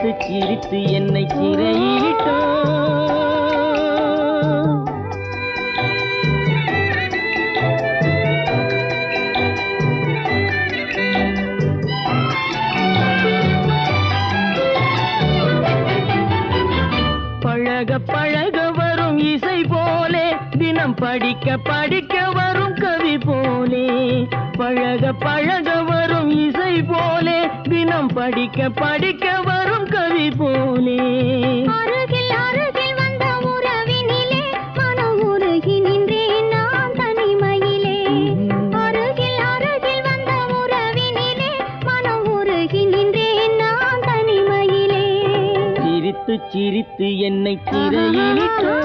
சிரித்து சிரித்து என்னை சிறையிலிட்டாய் பழக பழக வரும் இசை போலே தினம் படிக்க படிக்க வரும் கவி போலே. பழக பழக வரும் இசை போலே தினம் படிக்க படிக்க சிரித்து என்னை திரையிலிட்டோ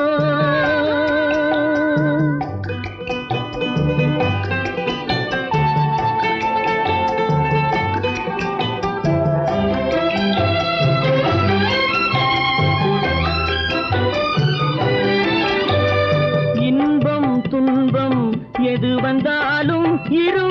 இன்பம் துன்பம் எது வந்தாலும் இரு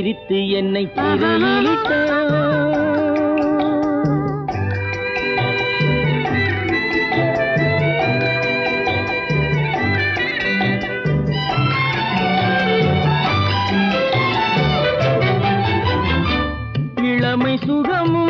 சிரித்து என்னை சிறையிலிட்டாய் இளமை சுகமும்